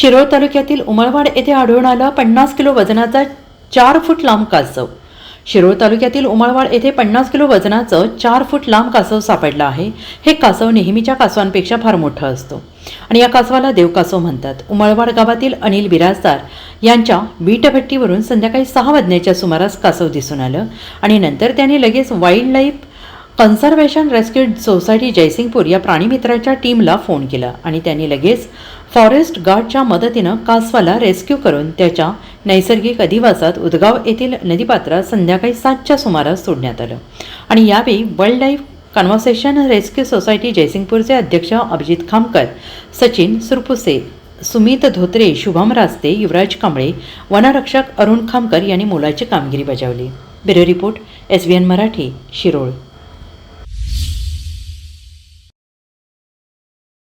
शिरोळ तालुक्यातील उमळवाड येथे आढळून आला पन्नास किलो वजनाचा चार फूट लांब कासव. शिरोळ तालुक्यातील उमळवाड येथे पन्नास किलो वजनाचं चार फूट लांब कासव सापडलं आहे. हे कासव नेहमीच्या कासवांपेक्षा फार मोठं असतो. आणि या कासवाला देवकासव म्हणतात. उमळवाड गावातील अनिल बिराजदार यांच्या वीटभट्टीवरून संध्याकाळी सहा वाजण्याच्या सुमारास कासव दिसून आलं. आणि नंतर त्यांनी लगेच wildlife conservation rescue society Jaysingpur या प्राणीमित्राच्या टीमला फोन केला आणि त्यांनी लगेच फॉरेस्ट गार्डच्या मदतीनं कासवाला रेस्क्यू करून त्याच्या नैसर्गिक अधिवासात उदगाव येथील नदीपात्रात संध्याकाळी सातच्या सुमारास सोडण्यात आलं. आणि यावेळी wild life conversation rescue society जयसिंगपूरचे अध्यक्ष अभिजित खामकर सचिन सुरपुसे सुमित धोत्रे शुभम रास्ते युवराज कांबळे वनरक्षक अरुण खामकर यांनी मोलाची कामगिरी बजावली. Bureau report S B N Marathi Shirol.